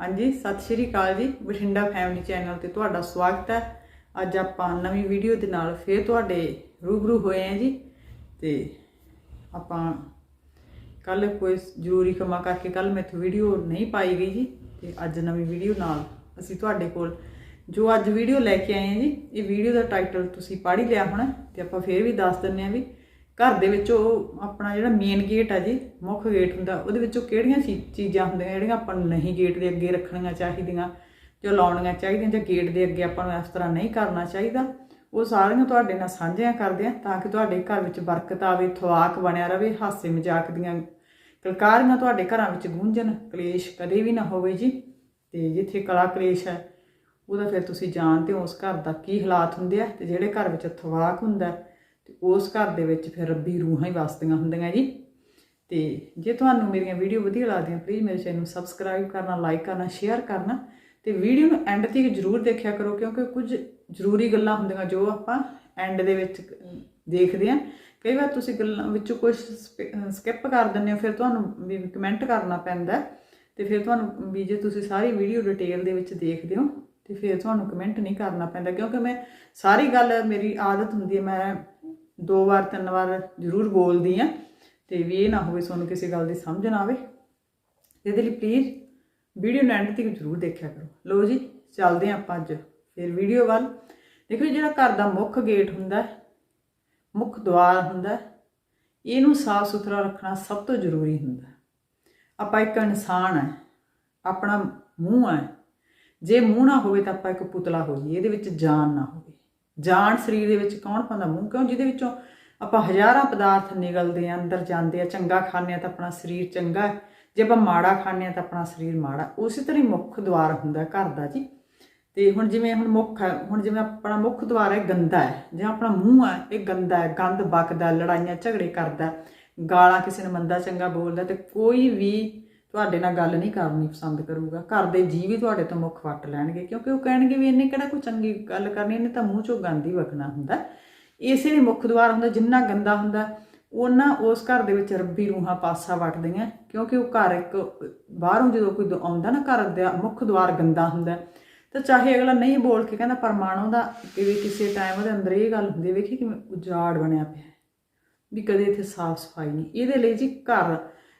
ਹਾਂਜੀ, ਸਤਿ ਸ਼੍ਰੀ ਅਕਾਲ ਜੀ। ਬਠਿੰਡਾ ਫੈਮਿਲੀ ਚੈਨਲ ਤੇ ਤੁਹਾਡਾ ਸਵਾਗਤ ਹੈ। ਅੱਜ ਆਪਾਂ ਨਵੀਂ ਵੀਡੀਓ ਦੇ ਨਾਲ ਫੇਰ ਤੁਹਾਡੇ ਰੂਬਰੂ ਹੋਏ ਹਾਂ ਜੀ। ਤੇ ਆਪਾਂ ਕੱਲ ਕੋਈ ਜ਼ਰੂਰੀ ਕੰਮਾਂ ਕਰਕੇ ਕੱਲ ਮੈਥੋਂ ਵੀਡੀਓ ਨਹੀਂ ਪਾਈ ਗਈ ਜੀ। ਤੇ ਅੱਜ ਨਵੀਂ ਵੀਡੀਓ ਨਾਲ ਅਸੀਂ ਤੁਹਾਡੇ ਕੋਲ ਜੋ ਅੱਜ ਵੀਡੀਓ ਲੈ ਕੇ ਆਏ ਹਾਂ ਜੀ, ਇਹ ਵੀਡੀਓ ਦਾ ਟਾਈਟਲ ਤੁਸੀਂ ਪੜ੍ਹ ਹੀ ਲਿਆ ਹੋਣਾ। ਤੇ ਆਪਾਂ ਫੇਰ ਵੀ ਦੱਸ ਦਿੰਨੇ ਆ ਵੀ ਘਰ ਦੇ ਵਿੱਚ ਉਹ ਆਪਣਾ ਜਿਹੜਾ ਮੇਨ ਗੇਟ ਆ ਜੀ ਮੁੱਖ ਗੇਟ ਹੁੰਦਾ ਉਹਦੇ ਵਿੱਚੋਂ ਕਿਹੜੀਆਂ ਚੀ- ਚੀਜ਼ਾਂ ਹੁੰਦੀਆਂ ਜਿਹੜੀਆਂ ਆਪਾਂ ਨੂੰ ਨਹੀਂ ਗੇਟ ਦੇ ਅੱਗੇ ਰੱਖਣੀਆਂ ਚਾਹੀਦੀਆਂ ਜੋ ਲਾਉਣੀਆਂ ਚਾਹੀਦੀਆਂ ਜਾਂ ਗੇਟ ਦੇ ਅੱਗੇ ਆਪਾਂ ਨੂੰ ਇਸ ਤਰ੍ਹਾਂ ਨਹੀਂ ਕਰਨਾ ਚਾਹੀਦਾ ਉਹ ਸਾਰੀਆਂ ਤੁਹਾਡੇ ਨਾਲ ਸਾਂਝੀਆਂ ਕਰਦੇ ਆ ਤਾਂ ਕਿ ਤੁਹਾਡੇ ਘਰ ਵਿੱਚ ਬਰਕਤ ਆਵੇ ਥਵਾਕ ਬਣਿਆ ਰਵੇ ਹਾਸੇ ਮਜ਼ਾਕ ਦੀਆਂ ਕਲਕਾਰੀਆਂ ਤੁਹਾਡੇ ਘਰਾਂ ਵਿੱਚ ਗੂੰਜਣ ਕਲੇਸ਼ ਕਦੇ ਵੀ ਨਾ ਹੋਵੇ ਜੀ। ਤੇ ਜਿੱਥੇ ਕਲਾ ਕਲੇਸ਼ ਹੈ ਉਹਦਾ ਫਿਰ ਤੁਸੀਂ ਜਾਣਦੇ ਹੋ ਉਸ ਘਰ ਦਾ ਕੀ ਹਾਲਾਤ ਹੁੰਦੇ ਆ ਤੇ ਜਿਹੜੇ ਘਰ ਵਿੱਚ ਥਵਾਕ ਹੁੰਦਾ ਹੈ, ਤੇ ਉਸ ਘਰ ਦੇ ਵਿੱਚ ਫਿਰ ਰੱਬੀ ਰੂਹਾਂ ਹੀ ਵਸਦੀਆਂ ਹੁੰਦੀਆਂ ਜੀ। ਤੇ ਜੇ ਤੁਹਾਨੂੰ ਮੇਰੀਆਂ ਵੀਡੀਓ ਵਧੀਆ ਲੱਗਦੀਆਂ ਪਲੀਜ਼ ਮੇਰੇ ਚੈਨਲ ਨੂੰ ਸਬਸਕ੍ਰਾਈਬ ਕਰਨਾ ਲਾਈਕ ਕਰਨਾ ਸ਼ੇਅਰ ਕਰਨਾ ਤੇ ਵੀਡੀਓ ਨੂੰ ਐਂਡ ਤੱਕ ਜ਼ਰੂਰ ਦੇਖਿਆ ਕਰੋ ਕਿਉਂਕਿ ਕੁਝ ਜ਼ਰੂਰੀ ਗੱਲਾਂ ਹੁੰਦੀਆਂ ਜੋ ਆਪਾਂ ਐਂਡ ਦੇ ਵਿੱਚ ਦੇਖਦੇ ਆ ਕਈ ਵਾਰ ਤੁਸੀਂ ਗੱਲਾਂ ਵਿੱਚੋਂ ਕੁਝ ਸਕਿਪ ਕਰ ਦਿੰਦੇ ਹੋ ਫਿਰ ਤੁਹਾਨੂੰ ਵੀ ਕਮੈਂਟ ਕਰਨਾ ਪੈਂਦਾ ਹੈ, ਤੇ ਫਿਰ ਤੁਹਾਨੂੰ ਵੀ ਜੇ ਤੁਸੀਂ ਸਾਰੀ ਵੀਡੀਓ ਡਿਟੇਲ ਦੇ ਵਿੱਚ ਦੇਖਦੇ ਹੋ ਤੇ ਫਿਰ ਤੁਹਾਨੂੰ ਕਮੈਂਟ ਨਹੀਂ ਕਰਨਾ ਪੈਂਦਾ ਕਿਉਂਕਿ ਮੈਂ ਸਾਰੀ ਗੱਲ ਮੇਰੀ ਆਦਤ ਹੁੰਦੀ ਹੈ ਮੈਂ ਦੋ ਵਾਰ ਤਿੰਨ ਵਾਰ ਜ਼ਰੂਰ ਬੋਲਦੀ ਆ ਤੇ ਵੀ ਇਹ ਨਾ ਹੋਵੇ ਤੁਹਾਨੂੰ ਕਿਸੇ ਗੱਲ ਦੀ ਸਮਝ ਨਾ ਆਵੇ। ਇਹਦੇ ਲਈ ਪਲੀਜ਼ ਵੀਡੀਓ ਨੂੰ ਐਂਡ ਤੱਕ ਜ਼ਰੂਰ ਦੇਖਿਆ ਕਰੋ। ਲਓ ਜੀ ਚੱਲਦੇ ਹਾਂ ਆਪਾਂ ਅੱਜ ਫਿਰ ਵੀਡੀਓ ਵੱਲ। ਦੇਖੋ ਜੀ, ਜਿਹੜਾ ਘਰ ਦਾ ਮੁੱਖ ਗੇਟ ਹੁੰਦਾ ਮੁੱਖ ਦੁਆਰ ਹੁੰਦਾ ਇਹਨੂੰ ਸਾਫ਼ ਸੁਥਰਾ ਰੱਖਣਾ ਸਭ ਤੋਂ ਜ਼ਰੂਰੀ ਹੁੰਦਾ ਆਪਾਂ ਇੱਕ ਇਨਸਾਨ ਹੈ ਆਪਣਾ ਮੂੰਹ ਹੈ। ਜੇ ਮੂੰਹ ਨਾ ਹੋਵੇ ਤਾਂ ਆਪਾਂ ਇੱਕ ਪੁਤਲਾ ਹੋ ਜਾਈਏ ਇਹਦੇ ਵਿੱਚ ਜਾਨ ਨਾ ਹੋਵੇ। ਜਾਨ ਸਰੀਰ ਦੇ ਵਿੱਚ ਕੌਣ ਪਾਉਂਦਾ? ਮੂੰਹ ਕਿਉਂ? ਜਿਹਦੇ ਵਿੱਚੋਂ ਆਪਾਂ ਹਜ਼ਾਰਾਂ ਪਦਾਰਥ ਨਿਕਲਦੇ ਆ, ਅੰਦਰ ਜਾਂਦੇ ਆ, ਚੰਗਾ ਖਾਂਦੇ ਆ ਤਾਂ ਆਪਣਾ ਸਰੀਰ ਚੰਗਾ ਹੈ। ਜੇ ਆਪਾਂ ਮਾੜਾ ਖਾਂਦੇ ਆ ਤਾਂ ਆਪਣਾ ਸਰੀਰ ਮਾੜਾ ਉਸੇ ਤਰ੍ਹਾਂ ਹੀ ਮੁੱਖ ਦੁਆਰ ਹੁੰਦਾ ਘਰ ਦਾ ਜੀ। ਤੇ ਹੁਣ ਜਿਵੇਂ ਹੁਣ ਮੁੱਖ ਹੈ, ਹੁਣ ਜਿਵੇਂ ਆਪਣਾ ਮੁੱਖ ਦੁਆਰ ਹੈ ਗੰਦਾ ਹੈ। ਜਿਵੇਂ ਆਪਣਾ ਮੂੰਹ ਹੈ, ਇਹ ਗੰਦਾ ਹੈ। ਗੰਦ ਬਕਦਾ, ਲੜਾਈਆਂ, ਝਗੜੇ ਕਰਦਾ ਗਾਲਾਂ ਕਿਸੇ ਨੂੰ ਮੰਦਾ, ਚੰਗਾ ਬੋਲਦਾ ਤੇ ਕੋਈ ਵੀ ਤੁਹਾਡੇ ਨਾਲ ਗੱਲ ਨਹੀਂ ਕਰਨੀ ਪਸੰਦ ਕਰੂਗਾ। ਘਰ ਦੇ ਜੀਵ ਵੀ ਤੁਹਾਡੇ ਤੋਂ ਮੁੱਖ ਵੱਟ ਲੈਣਗੇ, ਕਿਉਂਕਿ ਉਹ ਕਹਿਣਗੇ ਵੀ ਇਹਨੇ ਕਿਹੜਾ ਕੋਈ ਚੰਗੀ ਗੱਲ ਕਰਨੀ, ਇਹਨੇ ਤਾਂ ਮੂੰਹ ਚੋਂ ਗੰਦ ਹੀ ਵਗਣਾ ਹੁੰਦਾ। ਇਸੇ ਲਈ ਮੁੱਖ ਦੁਆਰ ਹੁੰਦਾ, ਜਿੰਨਾ ਗੰਦਾ ਹੁੰਦਾ ਉਹਨਾਂ ਉਸ ਘਰ ਦੇ ਵਿੱਚ ਰੱਬੀ ਰੂਹਾਂ ਪਾਸਾ ਵਟਦੀਆਂ, ਕਿਉਂਕਿ ਉਹ ਘਰ ਇੱਕ ਬਾਹਰੋਂ ਜਦੋਂ ਕੋਈ ਦ- ਆਉਂਦਾ ਨਾ, ਘਰ ਦਾ ਮੁੱਖ ਦੁਆਰ ਗੰਦਾ ਹੁੰਦਾ। ਤਾਂ ਚਾਹੇ ਅਗਲਾ ਨਹੀਂ ਬੋਲ ਕੇ ਕਹਿੰਦਾ, ਪਰਮਾਣੂ ਦਾ ਉਹਦਾ ਕਿਵੇਂ ਕਿਸੇ ਟਾਈਮ ਉਹਦੇ ਅੰਦਰ ਇਹ ਗੱਲ ਹੁੰਦੀ ਵੇਖੀ ਕਿਵੇਂ ਉਜਾੜ ਬਣਿਆ ਪਿਆ ਵੀ ਕਦੇ ਇੱਥੇ ਸਾਫ਼ ਸਫ਼ਾਈ ਨਹੀਂ। ਇਹਦੇ ਲਈ ਜੀ ਘਰ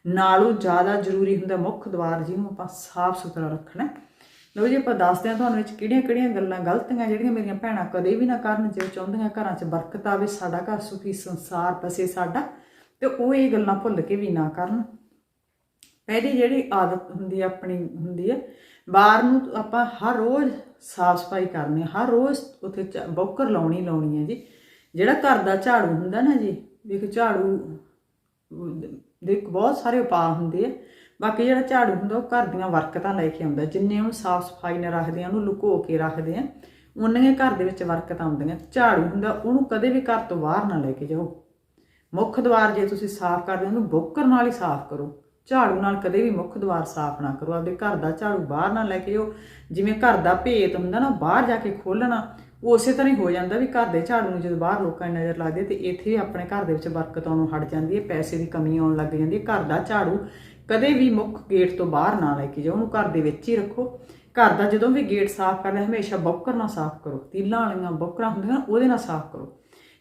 ਨਾਲੋਂ ਜ਼ਿਆਦਾ ਜ਼ਰੂਰੀ ਹੁੰਦਾ ਮੁੱਖ ਦੁਆਰ ਜਿਹਨੂੰ ਆਪਾਂ ਸਾਫ਼ ਸੁਥਰਾ ਰੱਖਣਾ ਹੈ। ਲਓ ਜੀ, ਆਪਾਂ ਦੱਸਦੇ ਹਾਂ ਤੁਹਾਨੂੰ ਇਹ ਕਿਹੜੀਆਂ-ਕਿਹੜੀਆਂ ਗੱਲਾਂ ਗਲਤੀਆਂ ਜਿਹੜੀਆਂ ਮੇਰੀਆਂ ਭੈਣਾਂ ਕਦੇ ਵੀ ਨਾ ਕਰਨ, ਜੇ ਚਾਹੁੰਦੀਆਂ ਘਰਾਂ 'ਚ ਬਰਕਤ ਆਵੇ, ਸਾਡਾ ਘਰ ਸੁਖੀ ਸੰਸਾਰ ਬਸੇ ਸਾਡਾ, ਤੇ ਉਹ ਇਹ ਗੱਲਾਂ ਭੁੱਲ ਕੇ ਵੀ ਨਾ ਕਰਨ ਪਹਿਲੀ ਜਿਹੜੀ ਆਦਤ ਹੁੰਦੀ ਹੈ ਆਪਣੀ ਹੁੰਦੀ ਹੈ ਬਾਹਰ ਨੂੰ ਆਪਾਂ ਹਰ ਰੋਜ਼ ਸਾਫ਼ ਸਫ਼ਾਈ ਕਰਨੀ ਹਰ ਰੋਜ਼ ਉੱਥੇ ਝ- ਬੌਕਰ ਲਾਉਣੀ ਲਾਉਣੀ ਹੈ ਜੀ ਜਿਹੜਾ ਘਰ ਦਾ ਝਾੜੂ ਹੁੰਦਾ ਨਾ ਜੀ ਵੇਖ ਝਾੜੂ ਦੇ ਬਹੁਤ ਸਾਰੇ ਉਪਾਅ ਹੁੰਦੇ ਆ। ਬਾਕੀ ਜਿਹੜਾ ਝਾੜੂ ਹੁੰਦਾ, ਉਹ ਘਰ ਦੀਆਂ ਵਰਕਤਾਂ ਲੈ ਕੇ ਆਉਂਦਾ। ਜਿੰਨੇ ਉਹਨੂੰ ਸਾਫ਼ ਸਫ਼ਾਈ ਨਾਲ ਰੱਖਦੇ ਆ, ਉਹਨੂੰ ਲੁਕੋ ਕੇ ਰੱਖਦੇ ਆ। ਉਨੀਆਂ ਘਰ ਦੇ ਵਿੱਚ ਵਰਕਤਾਂ ਆਉਂਦੀਆਂ ਝਾੜੂ ਹੁੰਦਾ, ਉਹਨੂੰ ਕਦੇ ਵੀ ਘਰ ਤੋਂ ਬਾਹਰ ਨਾ ਲੈ ਕੇ ਜਾਓ। ਮੁੱਖ ਦੁਆਰ ਜੇ ਤੁਸੀਂ ਸਾਫ਼ ਕਰਦੇ ਹੋ, ਉਹਨੂੰ ਬੋਕਰ ਨਾਲ ਹੀ ਸਾਫ਼ ਕਰੋ। ਝਾੜੂ ਨਾਲ ਕਦੇ ਵੀ ਮੁੱਖ ਦੁਆਰ ਸਾਫ਼ ਨਾ ਕਰੋ। ਆਪਦੇ ਘਰ ਦਾ ਝਾੜੂ ਬਾਹਰ ਨਾ ਲੈ ਕੇ ਜਾਓ। ਜਿਵੇਂ ਘਰ ਦਾ ਭੇਤ ਹੁੰਦਾ ਨਾ ਬਾਹਰ ਜਾ ਕੇ ਖੋਲਣਾ ਉਹ ਉਸੇ ਤਰ੍ਹਾਂ ਹੀ ਹੋ ਜਾਂਦਾ ਵੀ ਘਰ ਦੇ ਝਾੜੂ ਨੂੰ ਜਦੋਂ ਬਾਹਰ ਲੋਕਾਂ ਦੀ ਨਜ਼ਰ ਲੱਗਦੀ ਹੈ ਤੇ ਇੱਥੇ ਆਪਣੇ ਘਰ ਦੇ ਵਿੱਚ ਬਰਕਤ ਆਉਣੋਂ ਹਟ ਜਾਂਦੀ ਹੈ, ਪੈਸੇ ਦੀ ਕਮੀ ਆਉਣ ਲੱਗ ਜਾਂਦੀ ਹੈ। ਘਰ ਦਾ ਝਾੜੂ ਕਦੇ ਵੀ ਮੁੱਖ ਗੇਟ ਤੋਂ ਬਾਹਰ ਨਾ ਲੈ ਕੇ ਜਾਓ, ਉਹਨੂੰ ਘਰ ਦੇ ਵਿੱਚ ਹੀ ਰੱਖੋ। ਘਰ ਦਾ ਜਦੋਂ ਵੀ ਗੇਟ ਸਾਫ਼ ਕਰਨਾ ਹਮੇਸ਼ਾ ਬੌਕਰ ਨਾਲ ਸਾਫ਼ ਕਰੋ। ਤੀਲਾਂ ਵਾਲੀਆਂ ਬੌਕਰਾਂ ਹੁੰਦੀਆਂ, ਉਹਦੇ ਨਾਲ ਸਾਫ਼ ਕਰੋ।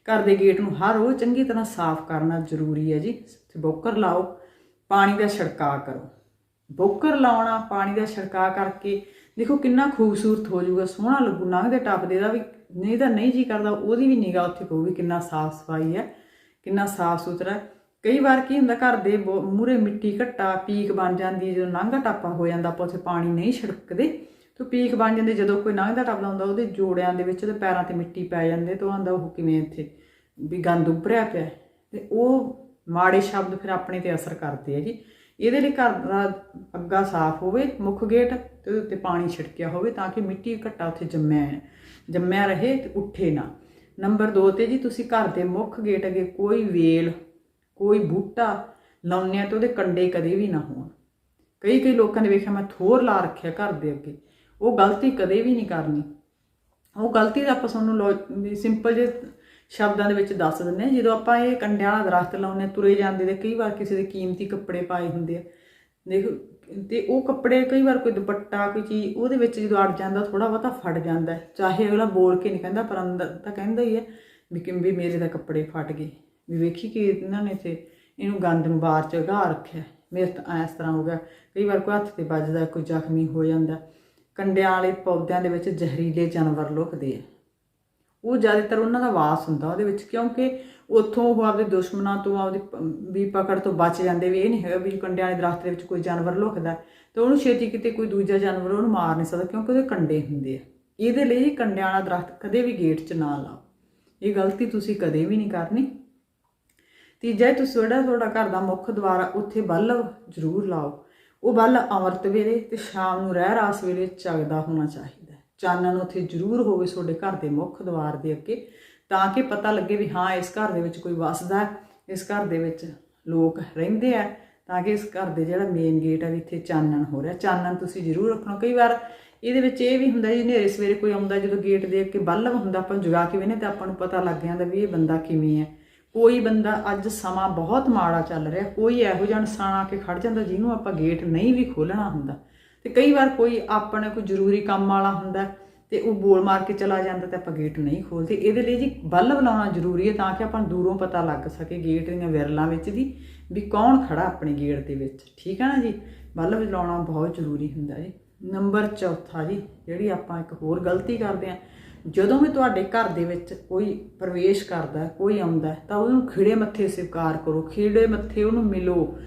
ਘਰ ਦੇ ਗੇਟ ਨੂੰ ਹਰ ਰੋਜ਼ ਚੰਗੀ ਤਰ੍ਹਾਂ ਸਾਫ਼ ਕਰਨਾ ਜ਼ਰੂਰੀ ਹੈ ਜੀ। ਤੇ ਬੌਕਰ ਲਾਓ, ਪਾਣੀ ਦਾ ਛਿੜਕਾਅ ਕਰੋ। ਬੋਕਰ ਲਾਉਣਾ, ਪਾਣੀ ਦਾ ਛਿੜਕਾਅ ਕਰਕੇ ਦੇਖੋ ਕਿੰਨਾ ਖੂਬਸੂਰਤ ਹੋ ਜਾਊਗਾ, ਸੋਹਣਾ ਲੱਗੂ ਲੰਘਦੇ ਟੱਪਦੇ ਦਾ ਵੀ, ਨਹੀਂ ਤਾਂ ਨਹੀਂ ਜੀ ਕਰਦਾ, ਉਹਦੀ ਵੀ ਨਿਗਾਹ ਉੱਥੇ ਪਊਗੀ, ਕਿੰਨਾ ਸਾਫ਼ ਸਫ਼ਾਈ ਹੈ, ਕਿੰਨਾ ਸਾਫ਼ ਸੁਥਰਾ ਹੈ। ਕਈ ਵਾਰ ਕੀ ਹੁੰਦਾ, ਘਰ ਦੇ ਮੂਰੇ ਮਿੱਟੀ ਘੱਟਾ, ਪੀਕ ਬਣ ਜਾਂਦੀ ਹੈ, ਜਦੋਂ ਲੰਘਾ ਟਾਪਾ ਹੋ ਜਾਂਦਾ, ਆਪਾਂ ਉੱਥੇ ਪਾਣੀ ਨਹੀਂ ਛਿੜਕਦੇ ਤੇ ਪੀਕ ਬਣ ਜਾਂਦੇ, ਜਦੋਂ ਕੋਈ ਲੰਘਦਾ ਟੱਪਦਾ ਹੁੰਦਾ, ਉਹਦੇ ਜੋੜਿਆਂ ਦੇ ਵਿੱਚ ਤੇ ਪੈਰਾਂ ਤੇ ਮਿੱਟੀ ਪੈ ਜਾਂਦੇ ਤਾਂ ਉਹ ਆਂਦਾ, ਉਹ ਕਿਵੇਂ ਇੱਥੇ ਵੀ ਗੰਦ ਉੱਭਰਿਆ ਪਿਆ ਹੈ। ਤੇ ਉਹ ਮਾੜੇ ਸ਼ਬਦ ਫਿਰ ਆਪਣੇ ਤੇ ਅਸਰ ਕਰਦੇ ਆ ਜੀ ਇਹਦੇ ਲਈ ਘਰ ਦਾ ਅੱਗਾ ਸਾਫ਼ ਹੋਵੇ, ਮੁੱਖ ਗੇਟ ਤੇ ਉਹਦੇ ਉੱਤੇ ਪਾਣੀ ਛਿੜਕਿਆ ਹੋਵੇ ਤਾਂ ਕਿ ਮਿੱਟੀ ਘੱਟਾ ਉੱਥੇ ਜੰਮਿਆ ਜੰਮਿਆ ਰਹੇ ਤੇ ਉੱਠੇ ਨਾ। ਨੰਬਰ 2 ਤੇ ਜੀ, ਤੁਸੀਂ ਘਰ ਦੇ ਮੁੱਖ ਗੇਟ ਅੱਗੇ ਕੋਈ ਵੇਲ, ਕੋਈ ਬੂਟਾ ਲਾਉਂਦੇ ਆ ਤੇ ਉਹਦੇ ਕੰਡੇ ਕਦੇ ਵੀ ਨਾ ਹੋਣ। ਕਈ ਕਈ ਲੋਕਾਂ ਨੇ ਵੇਖਿਆ, ਮੈਂ ਥੋਰ ਲਾ ਰੱਖਿਆ ਘਰ ਦੇ ਅੱਗੇ। ਉਹ ਗਲਤੀ ਕਦੇ ਵੀ ਨਹੀਂ ਕਰਨੀ। ਉਹ ਗਲਤੀ ਦਾ ਆਪਾਂ ਤੁਹਾਨੂੰ ਸਿੰਪਲ ਜੇ ਸ਼ਬਦਾਂ ਦੇ ਵਿੱਚ ਦੱਸ ਦਿੰਦੇ ਹਾਂ। ਜਦੋਂ ਆਪਾਂ ਇਹ ਕੰਡਿਆਂ ਵਾਲਾ ਦਰਖਤ ਲਾਉਂਦੇ ਹਾਂ, ਤੁਰੇ ਜਾਂਦੇ ਤੇ ਕਈ ਵਾਰ ਕਿਸੇ ਦੇ ਕੀਮਤੀ ਕੱਪੜੇ ਪਾਏ ਹੁੰਦੇ ਆ। ਦੇਖ ਤੇ ਉਹ ਕੱਪੜੇ ਕਈ ਵਾਰ ਕੋਈ ਦੁਪੱਟਾ ਕੋਈ ਚੀਜ਼ ਉਹਦੇ ਵਿੱਚ ਜਦੋਂ ਅੜ ਜਾਂਦਾ ਥੋੜਾ ਬਹੁਤਾ ਫਟ ਜਾਂਦਾ ਚਾਹੇ ਅਗਲਾ ਬੋਲ ਕੇ ਨਹੀਂ ਕਹਿੰਦਾ ਪਰ ਅੰਦਰ ਤਾਂ ਕਹਿੰਦਾ ਹੀ ਹੈ ਵੀ ਕਿ ਵੀ ਮੇਰੇ ਤਾਂ ਕੱਪੜੇ ਫਟ ਗਏ। ਵੀ ਵੇਖੀ ਕਿ ਇਹਨਾਂ ਨੇ ਤੇ ਇਹਨੂੰ ਗੰਦ ਨੂੰ ਬਾਹਰ ਚ ਗਾ ਰੱਖਿਆ। ਮੇਰੇ ਤਾਂ ਇਸ ਤਰ੍ਹਾਂ ਹੋ ਗਿਆ। ਕਈ ਵਾਰ ਕੋਈ ਹੱਥ ਤੇ ਵੱਜਦਾ ਕੋਈ ਜ਼ਖਮੀ ਹੋ ਜਾਂਦਾ। ਕੰਡਿਆਂ ਵਾਲੇ ਪੌਦਿਆਂ ਦੇ ਵਿੱਚ ਜ਼ਹਿਰੀਲੇ ਜਾਨਵਰ ਲੁਕਦੇ ਆ। ਉਹ ਜ਼ਿਆਦਾਤਰ ਉਹਨਾਂ ਦਾ ਵਾਸ ਹੁੰਦਾ ਉਹਦੇ ਵਿੱਚ, ਕਿਉਂਕਿ ਉੱਥੋਂ ਉਹ ਆਪਦੇ ਦੁਸ਼ਮਣਾਂ ਤੋਂ ਆਪਦੀ ਵੀ ਪਕੜ ਤੋਂ ਬਚ ਜਾਂਦੇ ਵੀ ਇਹ ਨਹੀਂ ਹੈਗਾ ਵੀ ਕੰਡਿਆਂ ਵਾਲੇ ਦਰਖਤ ਦੇ ਵਿੱਚ ਕੋਈ ਜਾਨਵਰ ਲੁਕਦਾ ਤੇ ਉਹਨੂੰ ਛੇਤੀ ਕਿਤੇ ਕੋਈ ਦੂਜਾ ਜਾਨਵਰ ਉਹਨੂੰ ਮਾਰ ਨਹੀਂ ਸਕਦਾ, ਕਿਉਂਕਿ ਉਹਦੇ ਕੰਡੇ ਹੁੰਦੇ ਆ। ਇਹਦੇ ਲਈ ਕੰਡਿਆਂ ਵਾਲਾ ਦਰਖਤ ਕਦੇ ਵੀ ਗੇਟ 'ਚ ਨਾ ਲਾਓ। ਇਹ ਗਲਤੀ ਤੁਸੀਂ ਕਦੇ ਵੀ ਨਹੀਂ ਕਰਨੀ। ਤੀਜਾ ਤੁਸੀਂ ਜਿਹੜਾ ਤੁਹਾਡਾ ਘਰ ਦਾ ਮੁੱਖ ਦੁਆਰ ਆ ਉੱਥੇ ਬਲਬ ਜ਼ਰੂਰ ਲਾਓ। ਉਹ ਬੱਲ ਅੰਮ੍ਰਿਤ ਵੇਲੇ ਤੇ ਸ਼ਾਮ ਨੂੰ ਰਹਿ ਰਾਸ ਵੇਲੇ ਜਗਦਾ ਹੋਣਾ ਚਾਹੀਦਾ। ਚਾਨਣ ਉੱਥੇ ਜ਼ਰੂਰ ਹੋਵੇ ਤੁਹਾਡੇ ਘਰ ਦੇ ਮੁੱਖ ਦੁਆਰ ਦੇ ਅੱਗੇ ਤਾਂ ਕਿ ਪਤਾ ਲੱਗੇ ਵੀ ਹਾਂ ਇਸ ਘਰ ਦੇ ਵਿੱਚ ਕੋਈ ਵੱਸਦਾ ਹੈ, ਇਸ ਘਰ ਦੇ ਵਿੱਚ ਲੋਕ ਰਹਿੰਦੇ ਆ ਤਾਂ ਕਿ ਇਸ ਘਰ ਦੇ ਜਿਹੜਾ ਮੇਨ ਗੇਟ ਆ ਵੀ ਇੱਥੇ ਚਾਨਣ ਹੋ ਰਿਹਾ। ਚਾਨਣ ਤੁਸੀਂ ਜ਼ਰੂਰ ਰੱਖਣਾ। ਕਈ ਵਾਰ ਇਹਦੇ ਵਿੱਚ ਇਹ ਵੀ ਹੁੰਦਾ ਜੀ ਹਨੇਰੇ ਸਵੇਰੇ ਕੋਈ ਆਉਂਦਾ ਜਦੋਂ ਗੇਟ ਦੇ ਅੱਗੇ ਬਲਬ ਹੁੰਦਾ ਆਪਾਂ ਨੂੰ ਜਗਾ ਕੇ ਵੇਨੇ ਤਾਂ ਆਪਾਂ ਨੂੰ ਪਤਾ ਲੱਗ ਜਾਂਦਾ ਵੀ ਇਹ ਬੰਦਾ ਕਿਵੇਂ ਹੈ। ਕੋਈ ਬੰਦਾ ਅੱਜ ਸਮਾਂ ਬਹੁਤ ਮਾੜਾ ਚੱਲ ਰਿਹਾ ਕੋਈ ਇਹੋ ਜਿਹਾ ਇਨਸਾਨ ਆ ਕੇ ਖੜ ਜਾਂਦਾ ਜਿਹਨੂੰ ਆਪਾਂ ਗੇਟ ਨਹੀਂ ਵੀ ਖੋਲਣਾ ਹੁੰਦਾ। ਤੇ ਕਈ ਵਾਰ ਕੋਈ ਆਪਣੇ ਕੋਈ ਜ਼ਰੂਰੀ ਕੰਮ ਵਾਲਾ ਹੁੰਦਾ ਤੇ ਉਹ ਬੋਲ ਮਾਰ ਕੇ ਚਲਾ ਜਾਂਦਾ ਤੇ ਆਪਾਂ ਗੇਟ ਨਹੀਂ ਖੋਲਦੇ। ਇਹਦੇ ਲਈ ਜੀ ਬਲਬ ਲਾਉਣਾ ਜ਼ਰੂਰੀ ਹੈ ਤਾਂ ਕਿ ਆਪਾਂ ਨੂੰ ਦੂਰੋਂ ਪਤਾ ਲੱਗ ਸਕੇ ਗੇਟ ਦੀਆਂ ਵਿਰਲਾਂ ਵਿੱਚ ਦੀ ਵੀ ਕੌਣ ਖੜਾ ਆਪਣੇ ਗੇਟ ਦੇ ਵਿੱਚ। ਠੀਕ ਹੈ ਨਾ ਜੀ? ਬਲਬ ਲਾਉਣਾ ਬਹੁਤ ਜ਼ਰੂਰੀ ਹੁੰਦਾ ਜੀ। ਨੰਬਰ ਚੌਥਾ ਜੀ, ਜਿਹੜੀ ਆਪਾਂ ਇੱਕ ਹੋਰ ਗਲਤੀ ਕਰਦੇ ਹਾਂ, ਜਦੋਂ ਵੀ ਤੁਹਾਡੇ ਘਰ ਦੇ ਵਿੱਚ ਕੋਈ ਪ੍ਰਵੇਸ਼ ਕਰਦਾ, ਕੋਈ ਆਉਂਦਾ ਤਾਂ ਉਹਨੂੰ ਖਿੜੇ ਮੱਥੇ ਸਵੀਕਾਰ ਕਰੋ ਖਿੜੇ ਮੱਥੇ ਉਹਨੂੰ ਮਿਲੋ।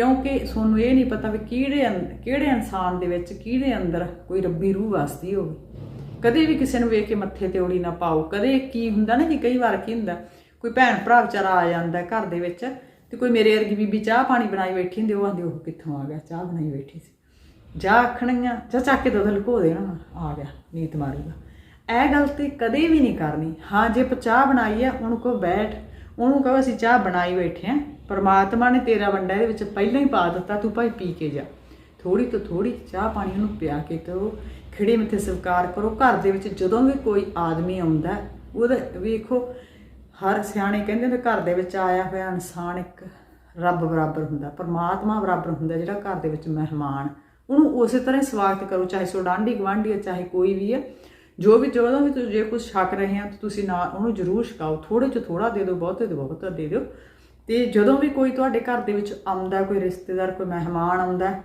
ਕਿਉਂਕਿ ਤੁਹਾਨੂੰ ਇਹ ਨਹੀਂ ਪਤਾ ਵੀ ਕਿਹੜੇ ਅੰ- ਕਿਹੜੇ ਇਨਸਾਨ ਦੇ ਵਿੱਚ ਕਿਹਦੇ ਅੰਦਰ ਕੋਈ ਰੱਬੀ ਰੂਹ ਵਸਦੀ ਹੋਵੇ। ਕਦੇ ਵੀ ਕਿਸੇ ਨੂੰ ਵੇਖ ਕੇ ਮੱਥੇ ਤੇ ਓੜੀ ਨਾ ਪਾਓ। ਕਦੇ ਕੀ ਹੁੰਦਾ ਨਾ ਜੀ ਕਈ ਵਾਰ ਕੀ ਹੁੰਦਾ, ਕੋਈ ਭੈਣ ਭਰਾ ਵਿਚਾਰਾ ਆ ਜਾਂਦਾ ਘਰ ਦੇ ਵਿੱਚ ਤੇ ਕੋਈ ਮੇਰੇ ਵਰਗੀ ਬੀਬੀ ਚਾਹ ਪਾਣੀ ਬਣਾਈ ਬੈਠੀ ਹੁੰਦੀ, ਉਹ ਆਂਦੀ, ਉਹ ਕਿੱਥੋਂ ਆ ਗਿਆ? ਚਾਹ ਬਣਾਈ ਬੈਠੀ ਸੀ। ਜਾ ਆਖਣੀਆਂ ਜਾਂ ਚੱਕ ਕੇ ਦੁੱਧ ਲੁਕੋ ਦੇਣਾ ਆ ਗਿਆ ਨੀਤ ਮਾਰੂਗਾ ਇਹ ਗਲਤੀ ਕਦੇ ਵੀ ਨਹੀਂ ਕਰਨੀ। ਹਾਂ, ਜੇ ਆਪਾਂ ਚਾਹ ਬਣਾਈ ਆ, ਉਹਨੂੰ ਕੋ ਬੈਠ। ਉਹਨੂੰ ਕਹੋ, ਅਸੀਂ ਚਾਹ ਬਣਾਈ ਬੈਠੇ ਆ। ਪਰਮਾਤਮਾ ਨੇ ਤੇਰਾ ਵੰਡਾ, ਇਹਦੇ ਵਿੱਚ ਪਹਿਲਾਂ ਹੀ ਪਾ ਦਿੱਤਾ, ਤੂੰ ਭਾਈ ਪੀ ਕੇ ਜਾ। ਥੋੜੀ ਤੋਂ ਥੋੜੀ ਚਾਹ ਪਾਣੀ ਉਹਨੂੰ ਪਿਆ ਕੇ ਕਰੋ ਖਿੜੇ ਮੱਥੇ ਸਵੀਕਾਰ ਕਰੋ। ਘਰ ਦੇ ਵਿੱਚ ਜਦੋਂ ਵੀ ਕੋਈ ਆਦਮੀ ਆਉਂਦਾ, ਉਹਦਾ ਵੇਖੋ, ਹਰ ਸਿਆਣੇ ਕਹਿੰਦੇ ਨੇ ਘਰ ਦੇ ਵਿੱਚ ਆਇਆ ਹੋਇਆ ਇਨਸਾਨ ਇੱਕ ਰੱਬ ਬਰਾਬਰ ਹੁੰਦਾ, ਪਰਮਾਤਮਾ ਬਰਾਬਰ ਹੁੰਦਾ, ਜਿਹੜਾ ਘਰ ਦੇ ਵਿੱਚ ਮਹਿਮਾਨ, ਉਹਨੂੰ ਉਸੇ ਤਰ੍ਹਾਂ ਹੀ ਸਵਾਗਤ ਕਰੋ, ਚਾਹੇ ਸੋਡਾਂਡੀ ਗਵਾਂਢੀ ਹੈ, ਚਾਹੇ ਕੋਈ ਵੀ ਹੈ। ਜੋ ਵੀ, ਜਦੋਂ ਵੀ ਤੁਸੀਂ ਜੇ ਕੁਝ ਛਕ ਰਹੇ ਆ ਤਾਂ ਤੁਸੀਂ ਨਾ ਉਹਨੂੰ ਜ਼ਰੂਰ ਛਕਾਓ ਥੋੜੇ ਚ ਥੋੜਾ ਦੇ ਦਿਓ, ਬਹੁਤੇ ਤੋਂ ਬਹੁਤ ਦੇ ਦਿਓ। ਤੇ ਜਦੋਂ ਵੀ ਕੋਈ ਤੁਹਾਡੇ ਘਰ ਦੇ ਵਿੱਚ ਆਉਂਦਾ, ਕੋਈ ਰਿਸ਼ਤੇਦਾਰ, ਕੋਈ ਮਹਿਮਾਨ ਆਉਂਦਾ,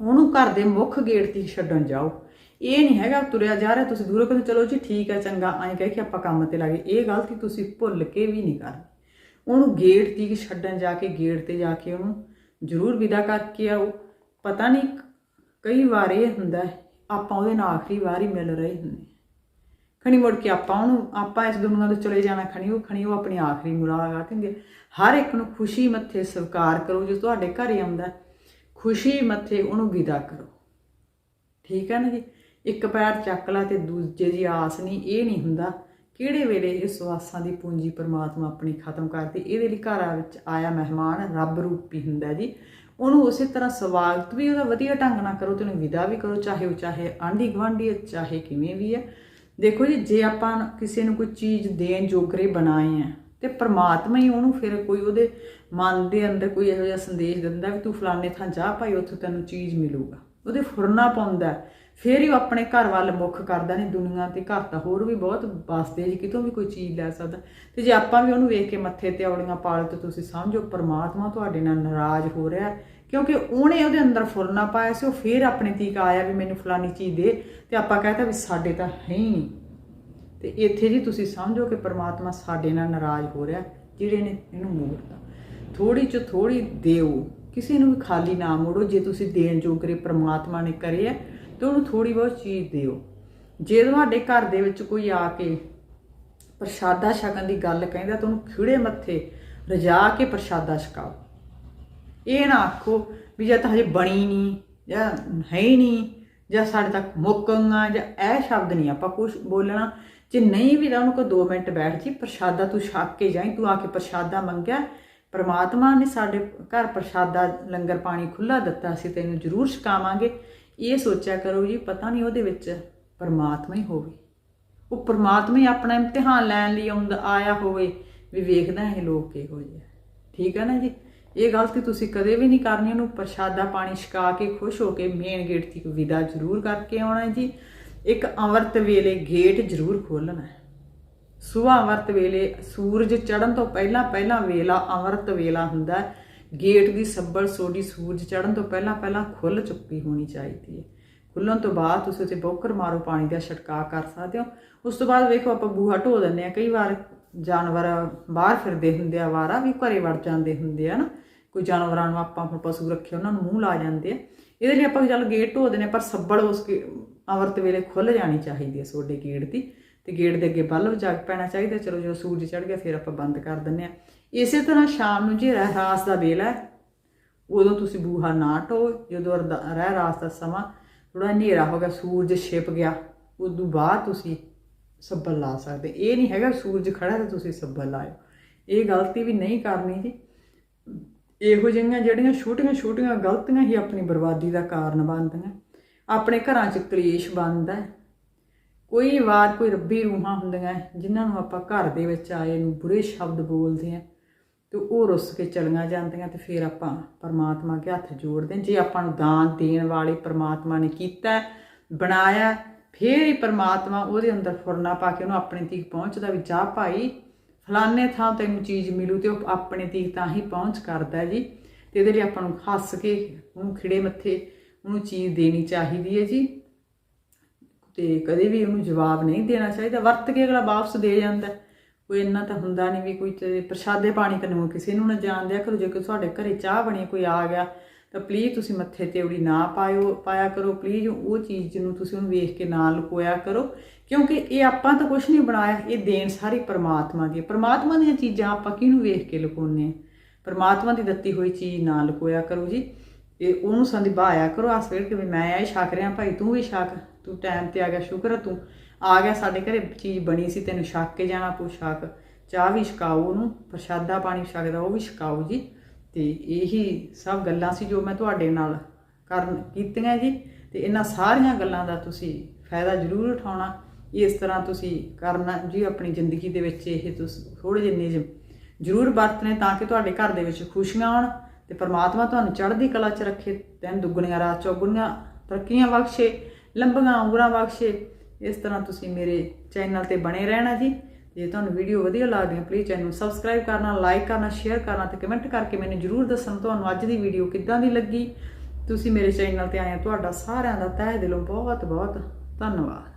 ਉਹਨੂੰ ਘਰ ਦੇ ਮੁੱਖ ਗੇਟ ਤੇ ਛੱਡਣ ਜਾਓ। ਇਹ ਨਹੀਂ ਹੈਗਾ, ਤੁਰਿਆ ਜਾ ਰਿਹਾ, ਤੁਸੀਂ ਦੂਰੋਂ ਕਹਿੰਦੇ, ਚਲੋ ਜੀ, ਠੀਕ ਹੈ, ਚੰਗਾ। ਐਂ ਕਹਿ ਕੇ ਆਪਾਂ ਕੰਮ ਤੇ ਲੱਗੇ। ਇਹ ਗਲਤੀ ਤੁਸੀਂ ਭੁੱਲ ਕੇ ਵੀ ਨਹੀਂ ਕਰਨੀ। ਉਹਨੂੰ ਗੇਟ 'ਤੇ ਛੱਡਣ ਜਾ ਕੇ ਗੇਟ ਤੇ ਜਾ ਕੇ ਉਹਨੂੰ ਜ਼ਰੂਰ ਵਿਦਾ ਕਰਕੇ ਆਓ। ਪਤਾ ਨਹੀਂ, ਕਈ ਵਾਰ ਇਹ ਹੁੰਦਾ, ਆਪਾਂ ਉਹਦੇ ਨਾਲ ਆਖਰੀ ਵਾਰ ਹੀ ਮਿਲ ਰਹੇ ਹੁੰਦੇ। ਖਣੀ ਮੁੜ ਕੇ ਆਪਾਂ ਉਹਨੂੰ, ਆਪਾਂ ਇਸ ਦੁਨੀਆ ਤੋਂ ਚਲੇ ਜਾਣਾ ਖਣੀ, ਉਹ ਖਣੀ ਉਹ ਆਪਣੀ ਆਖਰੀ ਮੁਲਾਕਾਤ ਹੁੰਦੀ ਹੈ ਹਰ ਇੱਕ ਨੂੰ ਖੁਸ਼ੀ ਮੱਥੇ ਸਵੀਕਾਰ ਕਰੋ ਜੋ ਤੁਹਾਡੇ ਘਰ ਹੀ ਆਉਂਦਾ, ਖੁਸ਼ੀ ਮੱਥੇ ਉਹਨੂੰ ਵਿਦਾ ਕਰੋ। ਠੀਕ ਹੈ ਨਾ ਜੀ? ਇੱਕ ਪੈਰ ਚੱਕ ਲਾ ਤੇ ਦੂਜੇ ਦੀ ਆਸ ਨਹੀਂ, ਇਹ ਨਹੀਂ ਹੁੰਦਾ ਕਿਹੜੇ ਵੇਲੇ ਇਸ ਵਾਸਾਂ ਦੀ ਪੂੰਜੀ ਪਰਮਾਤਮਾ ਆਪਣੀ ਖਤਮ ਕਰਦੀ, ਇਹਦੇ ਲਈ ਘਰਾਂ ਵਿੱਚ ਆਇਆ ਮਹਿਮਾਨ ਰੱਬ ਰੂਪੀ ਹੁੰਦਾ ਜੀ। ਉਹਨੂੰ ਉਸੇ ਤਰ੍ਹਾਂ ਸਵਾਗਤ ਵੀ ਉਹਦਾ ਵਧੀਆ ਢੰਗ ਨਾਲ ਕਰੋ ਤੇ ਉਹਨੂੰ ਵਿਦਾ ਵੀ ਕਰੋ, ਚਾਹੇ ਉਹ ਚਾਹੇ ਆਂਢੀ ਗੁਆਂਢੀ ਹੈ, ਚਾਹੇ ਕਿਵੇਂ ਵੀ ਹੈ। ਦੇਖੋ ਜੀ, ਜੇ ਆਪਾਂ ਕਿਸੇ ਨੂੰ ਕੋਈ ਚੀਜ਼ ਦੇਣ ਜੋਗਰੇ ਬਣਾਏ ਆ ਤੇ ਪ੍ਰਮਾਤਮਾ ਹੀ ਉਹਨੂੰ ਫਿਰ ਕੋਈ ਉਹਦੇ ਮਨ ਦੇ ਅੰਦਰ ਕੋਈ ਇਹੋ ਜਿਹਾ ਸੰਦੇਸ਼ ਦਿੰਦਾ ਵੀ ਤੂੰ ਫਲਾਣੇ ਥਾਂ ਜਾ ਭਾਈ, ਉੱਥੇ ਤੈਨੂੰ ਚੀਜ਼ ਮਿਲੂਗਾ। ਉਹਦੇ ਫੁਰਨਾ ਪਾਉਂਦਾ ਫਿਰ ਹੀ ਉਹ ਆਪਣੇ ਘਰ ਵੱਲ ਮੁੱਖ ਕਰਦਾ ਨਹੀਂ, ਦੁਨੀਆ ਤੇ ਘਰ ਤਾਂ ਹੋਰ ਵੀ ਬਹੁਤ ਵਸਦੇ ਜੀ, ਕਿਤੋਂ ਵੀ ਕੋਈ ਚੀਜ਼ ਲੈ ਸਕਦਾ। ਤੇ ਜੇ ਆਪਾਂ ਵੀ ਉਹਨੂੰ ਵੇਖ ਕੇ ਮੱਥੇ ਤੇ ਔਲੀਆਂ ਪਾਲ ਤੇ ਤੁਸੀਂ ਸਮਝੋ, ਪਰਮਾਤਮਾ ਤੁਹਾਡੇ ਨਾਲ ਨਾਰਾਜ਼ ਹੋ ਰਿਹਾ ਹੈ। ਕਿਉਂਕਿ ਉਹਨੇ ਉਹਦੇ ਅੰਦਰ ਫੁਰਨਾ ਪਾਇਆ ਸੀ, ਉਹ ਫਿਰ ਆਪਣੇ ਤੀਕ ਆਇਆ ਵੀ ਮੈਨੂੰ ਫਲਾਨੀ ਚੀਜ਼ ਦੇ ਤੇ ਆਪਾਂ ਕਹਤਾ ਵੀ ਸਾਡੇ ਤਾਂ ਹੈ ਹੀ ਨਹੀਂ। ਤੇ ਇੱਥੇ ਜੀ ਤੁਸੀਂ ਸਮਝੋ ਕਿ ਪ੍ਰਮਾਤਮਾ ਸਾਡੇ ਨਾਲ ਨਾਰਾਜ਼ ਹੋ ਰਿਹਾ, ਜਿਹੜੇ ਨੇ ਇਹਨੂੰ ਮੋੜਤਾ। ਥੋੜੀ ਚ ਥੋੜੀ ਦਿਓ, ਕਿਸੇ ਨੂੰ ਵੀ ਖਾਲੀ ਨਾ ਮੋੜੋ, ਜੇ ਤੁਸੀਂ ਦੇਣ ਜੋਗਰੇ ਪ੍ਰਮਾਤਮਾ ਨੇ ਕਰੇ ਹੈ ਤੇ ਉਹਨੂੰ ਥੋੜੀ ਬਹੁਤ ਚੀਜ਼ ਦਿਓ। ਜੇ ਤੁਹਾਡੇ ਘਰ ਦੇ ਵਿੱਚ ਕੋਈ ਆ ਕੇ ਪ੍ਰਸ਼ਾਦਾ ਛਕਣ ਦੀ ਗੱਲ ਕਹਿੰਦਾ ਤਾਂ ਉਹਨੂੰ ਖਿੜੇ ਮੱਥੇ ਰਜਾ ਕੇ ਪ੍ਰਸ਼ਾਦਾ ਛਕਾਓ। ਇਹ ਨਾ ਆਖੋ ਵੀ ਜਾਂ ਤਾਂ ਹਜੇ ਬਣੀ ਨਹੀਂ, ਜਾਂ ਹੈ ਹੀ ਨਹੀਂ, ਜਾਂ ਸਾਡੇ ਤੱਕ ਮੁੱਕਾਂਗਾ, ਜਾਂ ਇਹ ਸ਼ਬਦ ਨਹੀਂ ਆਪਾਂ ਕੁਝ ਬੋਲਣਾ। ਜੇ ਨਹੀਂ ਵੀ ਤਾਂ ਉਹਨੂੰ ਕੋ 2 ਮਿੰਟ ਬੈਠ ਜੀ, ਪ੍ਰਸ਼ਾਦਾ ਤੂੰ ਛਕ ਕੇ ਜਾਈ, ਤੂੰ ਆ ਕੇ ਪ੍ਰਸ਼ਾਦਾ ਮੰਗਿਆ। ਪਰਮਾਤਮਾ ਨੇ ਸਾਡੇ ਘਰ ਪ੍ਰਸ਼ਾਦਾ ਲੰਗਰ ਪਾਣੀ ਖੁੱਲਾ ਦਿੱਤਾ ਸੀ ਤੈਨੂੰ ਜ਼ਰੂਰ ਛਕਾਵਾਂਗੇ। ਇਹ ਸੋਚਿਆ ਕਰੋ ਜੀ, ਪਤਾ ਨਹੀਂ ਉਹਦੇ ਵਿੱਚ ਪਰਮਾਤਮਾ ਹੀ ਹੋਵੇ। ਉਹ ਪਰਮਾਤਮਾ ਹੀ ਆਪਣਾ ਇਮਤਿਹਾਨ ਲੈਣ ਲਈ ਆਉਂਦਾ, ਆਇਆ ਹੋਵੇ, ਵੀ ਵੇਖਦਾ ਇਹ ਲੋਕ ਕਿਹੋ ਜਿਹੇ ਠੀਕ ਹੈ ਨਾ ਜੀ? ਇਹ ਗਲਤੀ ਤੁਸੀਂ ਕਦੇ ਵੀ ਨਹੀਂ ਕਰਨੀ, ਉਹਨੂੰ ਪ੍ਰਸ਼ਾਦਾ ਪਾਣੀ ਛਕਾ ਕੇ ਖੁਸ਼ ਹੋ ਕੇ ਮੇਨ ਗੇਟ ਤੱਕ ਵਿਦਾ ਜ਼ਰੂਰ ਕਰਕੇ ਆਉਣਾ ਜੀ। ਇੱਕ ਅੰਮ੍ਰਿਤ ਵੇਲੇ ਗੇਟ ਜ਼ਰੂਰ ਖੋਲਣਾ ਹੈ। ਸੁਬਾਹ ਅੰਮ੍ਰਿਤ ਵੇਲੇ ਸੂਰਜ ਚੜ੍ਹਨ ਤੋਂ ਪਹਿਲਾਂ ਪਹਿਲਾਂ ਵੇਲਾ ਅੰਮ੍ਰਿਤ ਵੇਲਾ ਹੁੰਦਾ ਹੈ। ਗੇਟ ਦੀ ਸੱਬਲ ਸੋਡੀ ਸੂਰਜ ਚੜ੍ਹਨ ਤੋਂ ਪਹਿਲਾਂ ਪਹਿਲਾਂ ਖੁੱਲ ਚੁੱਕੀ ਹੋਣੀ ਚਾਹੀਦੀ ਹੈ। ਖੁੱਲਣ ਤੋਂ ਬਾਅਦ ਤੁਸੀਂ ਉੱਤੇ ਬੋਕਰ ਮਾਰੋ ਪਾਣੀ ਦਾ ਛਿੜਕਾਅ ਕਰ ਸਕਦੇ ਹੋ। ਉਸ ਤੋਂ ਬਾਅਦ ਵੇਖੋ ਆਪਾਂ ਬੂਹਾ ਢੋ ਦਿੰਦੇ ਆ ਕਈ ਵਾਰ ਜਾਨਵਰ ਬਾਹਰ ਫਿਰਦੇ ਹੁੰਦੇ ਆ ਵਾਰਾ ਵੀ ਘਰੇ ਵੜ ਜਾਂਦੇ ਹੁੰਦੇ ਆ ਨਾ। ਕੋਈ ਜਾਨਵਰਾਂ ਨੂੰ ਆਪਾਂ ਹੁਣ ਪਸ਼ੂ ਰੱਖੇ, ਉਹਨਾਂ ਨੂੰ ਮੂੰਹ ਲਾ ਜਾਂਦੇ ਆ। ਇਹਦੇ ਲਈ ਆਪਾਂ ਚੱਲ ਗੇਟ ਢੋ ਦਿੰਦੇ ਪਰ ਸੱਬੜ ਉਸ ਗੇ- ਅੰਮ੍ਰਿਤ ਵੇਲੇ ਖੁੱਲ ਜਾਣੀ ਚਾਹੀਦੀ ਹੈ ਤੁਹਾਡੇ ਗੇਟ ਦੀ ਤੇ ਗੇਟ ਦੇ ਅੱਗੇ ਬਲਬ ਜਗ ਪੈਣਾ ਚਾਹੀਦਾ। ਚਲੋ ਜਦੋਂ ਸੂਰਜ ਚੜ ਗਿਆ, ਫਿਰ ਆਪਾਂ ਬੰਦ ਕਰ ਦਿੰਦੇ ਆ। ਇਸੇ ਤਰ੍ਹਾਂ ਸ਼ਾਮ ਨੂੰ ਜੇ ਰਹਿ ਰਾਸ ਦਾ ਵੇਲਾ ਹੈ, ਉਦੋਂ ਤੁਸੀਂ ਬੂਹਾ ਨਾ ਢੋ ਜਦੋਂ ਅਰਦਾ- ਰਹਿ ਰਾਸ ਦਾ ਸਮਾਂ ਥੋੜਾ ਹਨੇਰਾ ਹੋ ਗਿਆ, ਸੂਰਜ ਛਿਪ ਗਿਆ, ਉਦੋਂ ਬਾਅਦ ਤੁਸੀਂ ਸੱਬਲ ਲਾ ਸਕਦੇ। ਇਹ ਨਹੀਂ ਹੈਗਾ ਸੂਰਜ ਖੜਾ ਤੇ ਤੁਸੀਂ ਸੱਬਲ ਲਾਇਓ। ਇਹ ਗਲਤੀ ਵੀ ਨਹੀਂ ਕਰਨੀ ਜੀ। ਇਹੋ ਜਿਹੀਆਂ ਜਿਹੜੀਆਂ ਛੋਟੀਆਂ ਛੋਟੀਆਂ ਗਲਤੀਆਂ ਹੀ ਆਪਣੀ ਬਰਬਾਦੀ ਦਾ ਕਾਰਨ ਬਣਦੀਆਂ ਆਪਣੇ ਘਰਾਂ 'ਚ ਕਲੇਸ਼ ਬਣਦਾ ਕੋਈ ਵਾਰ ਕੋਈ ਰੱਬੀ ਰੂਹਾਂ ਹੁੰਦੀਆਂ ਹੈ, ਜਿਨ੍ਹਾਂ ਨੂੰ ਆਪਾਂ ਘਰ ਦੇ ਵਿੱਚ ਆਏ ਨੂੰ ਬੁਰੇ ਸ਼ਬਦ ਬੋਲਦੇ ਆ ਤੇ ਉਹ ਰੁੱਸ ਕੇ ਚਲੀਆਂ ਜਾਂਦੀਆਂ ਤੇ ਫਿਰ ਆਪਾਂ ਪਰਮਾਤਮਾ ਅੱਗੇ ਹੱਥ ਜੋੜਦੇ ਹਾਂ। ਜੇ ਆਪਾਂ ਨੂੰ ਦਾਨ ਦੇਣ ਵਾਲੇ ਪਰਮਾਤਮਾ ਨੇ ਕੀਤਾ ਬਣਾਇਆ ਫਿਰ ਹੀ ਪਰਮਾਤਮਾ ਉਹਦੇ ਅੰਦਰ ਫੁਰਨਾ ਪਾ ਕੇ ਉਹਨੂੰ ਆਪਣੇ ਤੀਕ ਪਹੁੰਚਦਾ ਵੀ ਜਾ ਭਾਈ ਫਲਾਣੇ ਥਾਂ ਤੈਨੂੰ ਚੀਜ਼ ਮਿਲੂ ਤੇ ਉਹ ਆਪਣੇ ਤੀਕ ਤਾਂ ਹੀ ਪਹੁੰਚ ਕਰਦਾ ਜੀ। ਤੇ ਇਹਦੇ ਲਈ ਆਪਾਂ ਨੂੰ ਹੱਸ ਕੇ ਉਹਨੂੰ ਖਿੜੇ ਮੱਥੇ ਉਹਨੂੰ ਚੀਜ਼ ਦੇਣੀ ਚਾਹੀਦੀ ਹੈ ਜੀ। ਤੇ ਕਦੇ ਵੀ ਉਹਨੂੰ ਜਵਾਬ ਨਹੀਂ ਦੇਣਾ ਚਾਹੀਦਾ। ਵਰਤ ਕੇ ਅਗਲਾ ਵਾਪਸ ਦੇ ਜਾਂਦਾ ਕੋਈ ਇੰਨਾ ਤਾਂ ਹੁੰਦਾ ਨਹੀਂ ਵੀ ਕੋਈ ਪ੍ਰਸ਼ਾਦੇ ਪਾਣੀ ਕਰਨੋਂ ਕਿਸੇ ਨੂੰ ਨਾ ਜਾਣ ਦਿਆ ਕਰੋ। ਜੇ ਕੋਈ ਤੁਹਾਡੇ ਘਰੇ ਚਾਹ ਬਣੀ, ਕੋਈ ਆ ਗਿਆ ਤਾਂ ਪਲੀਜ਼ ਤੁਸੀਂ ਮੱਥੇ ਤੇ ਉੜੀ ਨਾ ਪਾਇਓ, ਪਾਇਆ ਕਰੋ। ਪਲੀਜ਼ ਉਹ ਚੀਜ਼ ਨੂੰ ਤੁਸੀਂ ਉਹਨੂੰ ਵੇਖ ਕੇ ਨਾ ਲੁਕੋਇਆ ਕਰੋ। ਕਿਉਂਕਿ ਇਹ ਆਪਾਂ ਤਾਂ ਕੁਝ ਨਹੀਂ ਬਣਾਇਆ, ਇਹ ਦੇਣ ਸਾਰੀ ਪਰਮਾਤਮਾ ਦੀ ਹੈ। ਪਰਮਾਤਮਾ ਦੀਆਂ ਚੀਜ਼ਾਂ ਆਪਾਂ ਕਿਹਨੂੰ ਵੇਖ ਕੇ ਲੁਕਾਉਂਦੇ ਆ ਪਰਮਾਤਮਾ ਦੀ ਦਿੱਤੀ ਹੋਈ ਚੀਜ਼ ਨਾ ਲੁਕੋਇਆ ਕਰੋ ਜੀ। ਤੇ ਉਹਨੂੰ ਸੰਭਾਇਆ ਕਰੋ। ਆਸ ਵੇੜ ਕੇ ਵੀ ਮੈਂ ਇਹ ਛਕ ਰਿਹਾ, ਭਾਈ ਤੂੰ ਵੀ ਛਕ। ਤੂੰ ਟਾਈਮ ਤੇ ਆ ਗਿਆ, ਸ਼ੁਕਰ ਹੈ ਤੂੰ। ਆ ਗਿਆ ਸਾਡੇ ਘਰੇ ਚੀਜ਼ ਬਣੀ ਸੀ, ਤੈਨੂੰ ਛਕ ਕੇ ਜਾਣਾ ਪਊ ਛਕ। ਚਾਹ ਵੀ ਛਕਾਓ ਉਹਨੂੰ, ਪ੍ਰਸ਼ਾਦਾ ਪਾਣੀ ਛਕਦਾ, ਉਹ ਵੀ ਛਕਾਓ ਜੀ। ਤੇ ਇਹੀ ਸਭ ਗੱਲਾਂ ਸੀ ਜੋ ਮੈਂ ਤੁਹਾਡੇ ਨਾਲ ਕਰਨ ਕੀਤੀਆਂ ਜੀ। ਤੇ ਇਹਨਾਂ ਸਾਰੀਆਂ ਗੱਲਾਂ ਦਾ ਤੁਸੀਂ ਫਾਇਦਾ ਜ਼ਰੂਰ ਉਠਾਉਣਾ। ਇਸ ਤਰ੍ਹਾਂ ਤੁਸੀਂ ਕਰਨਾ ਜੀ, ਆਪਣੀ ਜ਼ਿੰਦਗੀ ਦੇ ਵਿੱਚ ਇਹ ਤੁਸੀਂ ਥੋੜੇ ਜਿਹੇ ਨਿਯਮ ਜ਼ਰੂਰ ਵਰਤਨੇ ਤਾਂ ਕਿ ਤੁਹਾਡੇ ਘਰ ਦੇ ਵਿੱਚ ਖੁਸ਼ੀਆਂ ਆਉਣ ਤੇ ਪ੍ਰਮਾਤਮਾ ਤੁਹਾਨੂੰ ਚੜ੍ਹਦੀ ਕਲਾ 'ਚ ਰੱਖੇ ਤਿੰਨ ਦੁੱਗਣੀਆਂ ਰਾਤ ਚੌਗੁਣੀਆਂ ਤਰੱਕੀਆਂ ਬਖਸ਼ੇ, ਲੰਬੀਆਂ ਉਮਰਾਂ ਬਖਸ਼ੇ। ਇਸ ਤਰ੍ਹਾਂ ਤੁਸੀਂ ਮੇਰੇ ਚੈਨਲ ਤੇ ਬਣੇ ਰਹਿਣਾ ਜੀ। ਜੇ ਤੁਹਾਨੂੰ ਵੀਡੀਓ ਵਧੀਆ ਲੱਗਦੀ ਹੈ ਪਲੀਜ਼ ਚੈਨਲ ਨੂੰ ਸਬਸਕ੍ਰਾਈਬ ਕਰਨਾ ਲਾਈਕ ਕਰਨਾ ਸ਼ੇਅਰ ਕਰਨਾ ਤੇ ਕਮੈਂਟ ਕਰਕੇ ਮੈਨੂੰ ਜਰੂਰ ਦੱਸਣਾ ਤੁਹਾਨੂੰ ਅੱਜ ਦੀ ਵੀਡੀਓ ਕਿੱਦਾਂ ਦੀ ਲੱਗੀ। ਤੁਸੀਂ ਮੇਰੇ ਚੈਨਲ ਤੇ ਆਏ ਹੋ, ਤੁਹਾਡਾ ਸਾਰਿਆਂ ਦਾ ਤਹਿ ਦਿਲੋਂ ਬਹੁਤ ਬਹੁਤ ਧੰਨਵਾਦ।